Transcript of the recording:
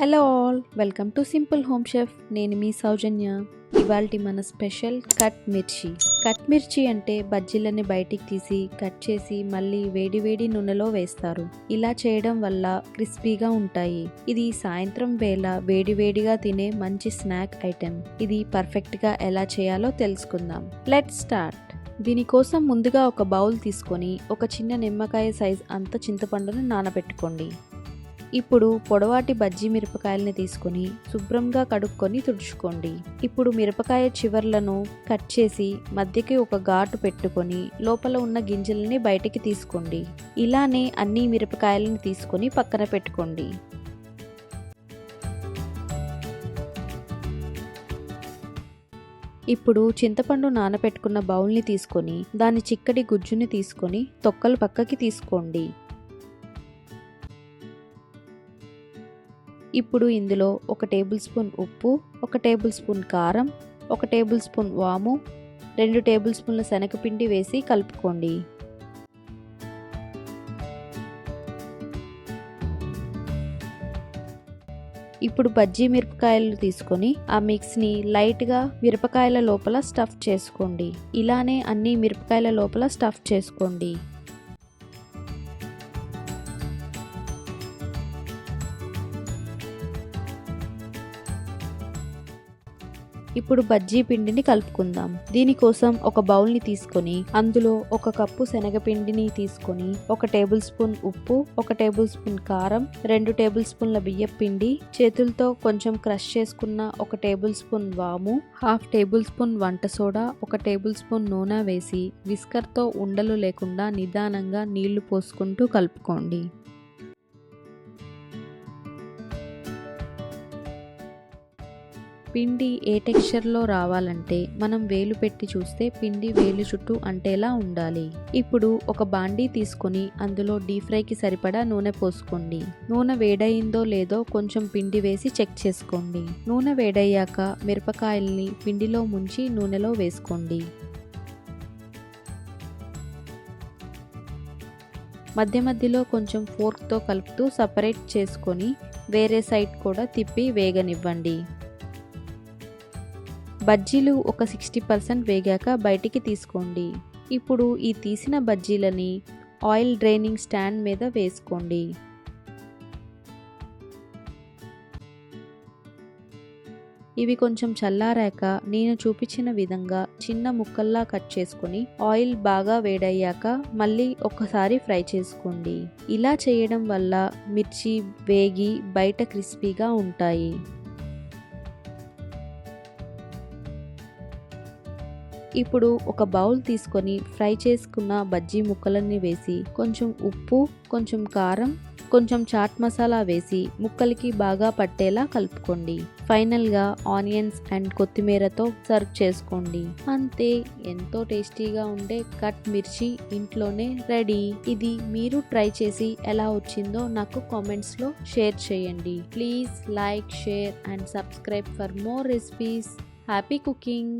Hello all welcome to simple home chef. నేను మీ సౌజన్య. ఇవాల్టి మన స్పెషల్ కట్ మిర్చి. కట్ మిర్చి అంటే బజ్జీలని బయటికి తీసి కట్ చేసి మళ్ళీ వేడి వేడి నూనెలో వేస్తారు. ఇలా చేయడం వల్ల క్రిస్పీగా ఉంటాయి. ఇది సాయంత్రం వేళ వేడి వేడిగా తినే మంచి స్నాక్ ఐటెం. ఇది పర్ఫెక్ట్గా ఎలా చేయాలో తెలుసుకుందాం. Let start. దీనికోసం ముందుగా ఒక బౌల్ తీసుకొని ఒక చిన్న నిమ్మకాయ సైజ్ అంత చింతపండును నానబెట్టుకోండి. ఇప్పుడు పొడవాటి బజ్జీ మిరపకాయలని తీసుకొని శుభ్రంగా కడుక్కొని తుడుచుకోండి. ఇప్పుడు మిరపకాయ చివర్లను కట్ చేసి మధ్యకి ఒక ఘాటు పెట్టుకొని లోపల ఉన్న గింజలని బయటికి తీసుకోండి. ఇలానే అన్ని మిరపకాయలను తీసుకొని పక్కన పెట్టుకోండి. ఇప్పుడు చింతపండు నానబెట్టుకున్న బౌల్ని తీసుకొని దాని చిక్కటి గుజ్జుని తీసుకొని తొక్కలు పక్కకి తీసుకోండి. ఇప్పుడు ఇందులో ఒక టేబుల్ స్పూన్ ఉప్పు ఒక టేబుల్ స్పూన్ కారం ఒక టేబుల్ స్పూన్ వాము రెండు టేబుల్ స్పూన్ల శనగపిండి వేసి కలుపుకోండి. ఇప్పుడు బజ్జీ మిరపకాయలు తీసుకొని ఆ మిక్స్ని లైట్గా మిరపకాయల లోపల స్టఫ్ చేసుకోండి. ఇలానే అన్ని మిరపకాయల లోపల స్టఫ్ చేసుకోండి. ఇప్పుడు బజ్జీ పిండిని కలుపుకుందాం. దీనికోసం ఒక బౌల్ని తీసుకొని అందులో ఒక కప్పు శనగపిండిని తీసుకొని ఒక టేబుల్ స్పూన్ ఉప్పు ఒక టేబుల్ స్పూన్ కారం రెండు టేబుల్ స్పూన్ల బియ్యం పిండి చేతులతో కొంచెం క్రష్ చేసుకున్న ఒక టేబుల్ స్పూన్ వాము హాఫ్ టేబుల్ స్పూన్ వంట సోడా ఒక టేబుల్ స్పూన్ నూనె వేసి విస్కర్తో ఉండలు లేకుండా నిదానంగా నీళ్ళు పోసుకుంటూ కలుపుకోండి. పిండి ఏ టెక్స్చర్లో రావాలంటే మనం వేలు పెట్టి చూస్తే పిండి వేలు చుట్టూ అంటేలా ఉండాలి. ఇప్పుడు ఒక బాండీ తీసుకొని అందులో డీప్ ఫ్రైకి సరిపడా నూనె పోసుకోండి. నూనె వేడయిందో లేదో కొంచెం పిండి వేసి చెక్ చేసుకోండి. నూనె వేడయ్యాక మిరపకాయల్ని పిండిలో ముంచి నూనెలో వేసుకోండి. మధ్య మధ్యలో కొంచెం ఫోర్క్తో కలుపుతూ సపరేట్ చేసుకొని వేరే సైడ్ కూడా తిప్పి వేగనివ్వండి. బజ్జీలు ఒక సిక్స్టీ పర్సెంట్ వేగాక బయటికి తీసుకోండి. ఇప్పుడు ఈ తీసిన బజ్జీలని ఆయిల్ డ్రైనింగ్ స్టాండ్ మీద వేసుకోండి. ఇవి కొంచెం చల్లారాక నేను చూపించిన విధంగా చిన్న ముక్కల్లా కట్ చేసుకొని ఆయిల్ బాగా వేడయ్యాక మళ్ళీ ఒకసారి ఫ్రై చేసుకోండి. ఇలా చేయడం వల్ల మిర్చి వేగి బయట క్రిస్పీగా ఉంటాయి. ఇప్పుడు ఒక బౌల్ తీసుకొని ఫ్రై చేసుకున్న బజ్జీ ముక్కలన్నీ వేసి కొంచెం ఉప్పు కొంచెం కారం కొంచెం చాట్ మసాలా వేసి ముక్కలకి బాగా పట్టేలా కలుపుకోండి. ఫైనల్గా ఆనియన్స్ అండ్ కొత్తిమీరతో సర్వ్ చేసుకోండి. అంతే ఎంతో టేస్టీగా ఉండే కట్ మిర్చి ఇంట్లోనే రెడీ. ఇది మీరు ట్రై చేసి ఎలా వచ్చిందో నాకు కామెంట్స్లో షేర్ చేయండి. Please like share and subscribe for more recipes. Happy cooking!